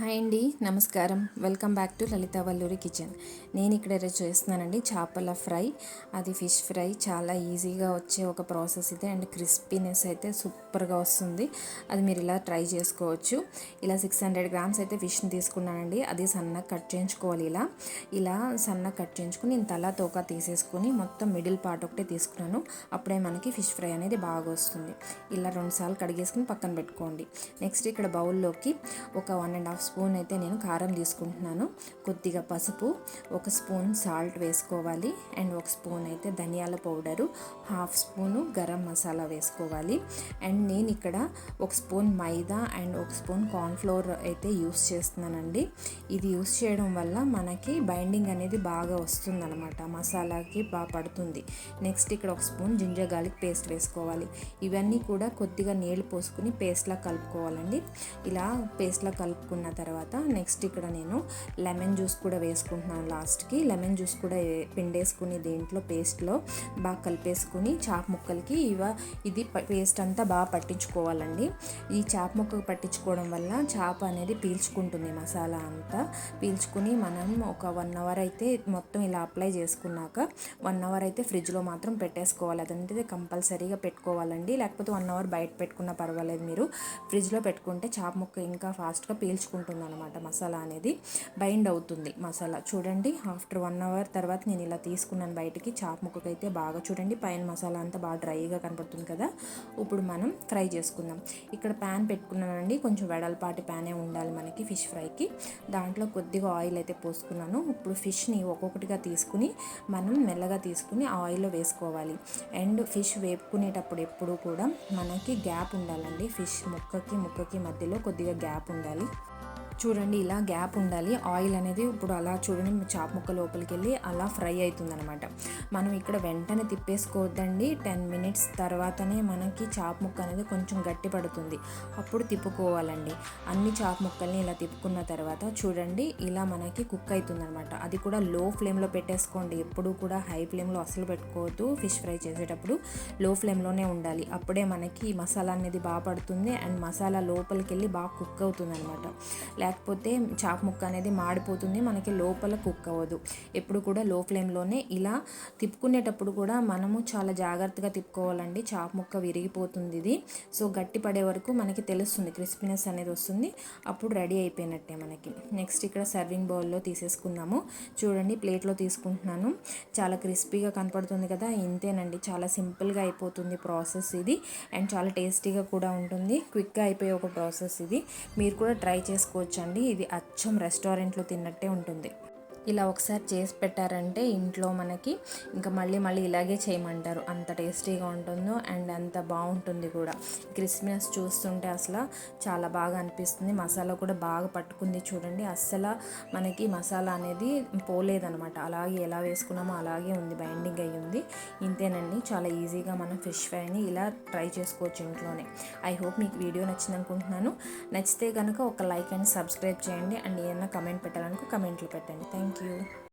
Hi అండి నమస్కారం. Welcome back to Lalitha Valluri kitchen. నేను ఇక్కడ చేస్తున్నానండి చేపల ఫ్రై. అది ఫిష్ ఫ్రై. చాలా ఈజీగా వచ్చే ఒక ప్రాసెస్ ఇది. అండ్ క్రిస్పీనెస్ అయితే సూపర్గా వస్తుంది. అది మీరు ఇలా ట్రై చేసుకోవచ్చు. ఇలా సిక్స్ హండ్రెడ్ గ్రామ్స్ అయితే ఫిష్ని తీసుకున్నానండి. అది సన్నగా కట్ చేయించుకోవాలి ఇలా. ఇలా సన్నగా కట్ చేయించుకుని నేను తల తోక తీసేసుకుని మొత్తం మిడిల్ పార్ట్ ఒకటే తీసుకున్నాను. అప్పుడే మనకి ఫిష్ ఫ్రై అనేది బాగా వస్తుంది. ఇలా రెండుసార్లు కడిగేసుకుని పక్కన పెట్టుకోండి. నెక్స్ట్ ఇక్కడ బౌల్లోకి ఒక వన్ అండ్ హాఫ్ స్పూన్ అయితే నేను కారం తీసుకుంటున్నాను. కొద్దిగా పసుపు ఒక స్పూన్ సాల్ట్ వేసుకోవాలి. అండ్ ఒక స్పూన్ అయితే ధనియాల powder half spoon garam masala వేసుకోవాలి. అండ్ నేను ఇక్కడ ఒక స్పూన్ మైదా అండ్ ఒక స్పూన్ కార్న్ఫ్లోర్ అయితే యూస్ చేస్తున్నానండి. ఇది యూస్ చేయడం వల్ల మనకి బైండింగ్ అనేది బాగా వస్తుందన్నమాట. మసాలాకి బాగా పడుతుంది. నెక్స్ట్ ఇక్కడ ఒక స్పూన్ జింజర్ గార్లిక్ పేస్ట్ వేసుకోవాలి. ఇవన్నీ కూడా కొద్దిగా నీళ్ళు పోసుకుని పేస్ట్లా కలుపుకోవాలండి. ఇలా పేస్ట్లా కలుపుకున్న తర్వాత నెక్స్ట్ ఇక్కడ నేను లెమన్ జ్యూస్ కూడా వేసుకుంటున్నాను లాస్ట్కి లెమన్ జ్యూస్ కూడా పిండేసుకుని దీంట్లో పేస్ట్లో బాగా కలిపేసుకుని చాప్ ముక్కలకి ఇవ ఇది పేస్ట్ అంతా బాగా పట్టించుకోవాలండి. ఈ చాప్ ముక్కకు పట్టించుకోవడం వల్ల చాప అనేది పీల్చుకుంటుంది మసాలా అంతా. పీల్చుకుని మనం ఒక వన్ అవర్ అయితే మొత్తం ఇలా అప్లై చేసుకున్నాక వన్ అవర్ అయితే ఫ్రిడ్జ్లో మాత్రం పెట్టేసుకోవాలి. అదంటే కంపల్సరీగా పెట్టుకోవాలండి. లేకపోతే వన్ అవర్ బయట పెట్టుకున్నా పర్వాలేదు మీరు. ఫ్రిడ్జ్లో పెట్టుకుంటే చాప్ ముక్క ఇంకా ఫాస్ట్గా పీల్చుకుంటుంది. తీసుకుంటుంది అనమాట మసాలా అనేది. బైండ్ అవుతుంది మసాలా. చూడండి ఆఫ్టర్ వన్ అవర్ తర్వాత నేను ఇలా తీసుకున్నాను బయటికి. చాప్ ముక్కకైతే బాగా చూడండి పైన మసాలా అంతా బాగా డ్రైగా కనపడుతుంది కదా. ఇప్పుడు మనం ఫ్రై చేసుకుందాం. ఇక్కడ ప్యాన్ పెట్టుకున్నానండి. కొంచెం వెడల్పాటి ప్యానే ఉండాలి మనకి ఫిష్ ఫ్రైకి దాంట్లో కొద్దిగా ఆయిల్ అయితే పోసుకున్నాను. ఇప్పుడు ఫిష్ని ఒక్కొక్కటిగా తీసుకుని మనం మెల్లగా తీసుకుని ఆయిల్లో వేసుకోవాలి. అండ్ ఫిష్ వేపుకునేటప్పుడు ఎప్పుడు కూడా మనకి గ్యాప్ ఉండాలండి. ఫిష్ ముక్కకి ముక్కకి మధ్యలో కొద్దిగా గ్యాప్ ఉండాలి. చూడండి ఇలా గ్యాప్ ఉండాలి. ఆయిల్ అనేది ఇప్పుడు అలా చూడండి చాప ముక్క లోపలికి వెళ్ళి అలా ఫ్రై అవుతుంది అనమాట మనం ఇక్కడ వెంటనే తిప్పేసుకోవద్దండి. టెన్ మినిట్స్ తర్వాతనే మనకి చాప ముక్క అనేది కొంచెం గట్టి పడుతుంది. అప్పుడు తిప్పుకోవాలండి. అన్ని చాప ముక్కల్ని ఇలా తిప్పుకున్న తర్వాత చూడండి ఇలా మనకి కుక్ అవుతుంది అనమాట అది కూడా లో ఫ్లేమ్లో పెట్టేసుకోండి. ఎప్పుడు కూడా హై ఫ్లేమ్లో అసలు పెట్టుకోవద్దు. ఫిష్ ఫ్రై చేసేటప్పుడు లో ఫ్లేమ్లోనే ఉండాలి. అప్పుడే మనకి మసాలా అనేది బాగా పడుతుంది. అండ్ మసాలా లోపలికి వెళ్ళి బాగా కుక్ అవుతుంది అనమాట లేకపోతే చాప ముక్క అనేది మాడిపోతుంది మనకి లోపల కుక్ అవ్వదు. ఎప్పుడు కూడా లో ఫ్లేమ్లోనే ఇలా తిప్పుకునేటప్పుడు కూడా మనము చాలా జాగ్రత్తగా తిప్పుకోవాలండి. చాప ముక్క విరిగిపోతుంది ఇది. సో గట్టి పడే వరకు మనకి తెలుస్తుంది క్రిస్పీనెస్ అనేది వస్తుంది. అప్పుడు రెడీ అయిపోయినట్టే మనకి. నెక్స్ట్ ఇక్కడ సర్వింగ్ బౌల్లో తీసేసుకుందాము. చూడండి ప్లేట్లో తీసుకుంటున్నాను. చాలా క్రిస్పీగా కనపడుతుంది కదా ఇంతేనండి. చాలా సింపుల్గా అయిపోతుంది ప్రాసెస్ ఇది. అండ్ చాలా టేస్టీగా కూడా ఉంటుంది. క్విక్గా అయిపోయే ఒక ప్రాసెస్ ఇది. మీరు కూడా ట్రై చేసుకోవచ్చు. అండి. ఇది అచ్చం రెస్టారెంట్లో తిన్నట్టే ఉంటుంది. ఇలా ఒకసారి చేసి పెట్టారంటే ఇంట్లో మనకి ఇంకా మళ్ళీ మళ్ళీ ఇలాగే చేయమంటారు. అంత టేస్టీగా ఉంటుందో అండ్ అంత బాగుంటుంది కూడా. క్రిస్మస్ చూస్తుంటే అసలు చాలా బాగా అనిపిస్తుంది. మసాలా కూడా బాగా పట్టుకుంది చూడండి. అస్సలు మనకి మసాలా అనేది పోలేదనమాట అలాగే ఎలా వేసుకున్నామో అలాగే ఉంది బైండింగ్ అయ్యి ఉంది. ఇంతేనండి. చాలా ఈజీగా మనం ఫిష్ ఫ్రైని ఇలా ట్రై చేసుకోవచ్చు ఇంట్లోనే. ఐ హోప్ మీకు వీడియో నచ్చింది అనుకుంటున్నాను నచ్చితే కనుక ఒక లైక్ అండ్ సబ్స్క్రైబ్ చేయండి. అండ్ ఏమైనా కమెంట్ పెట్టాలనుకో కమెంట్లు పెట్టండి. Thank Thank you.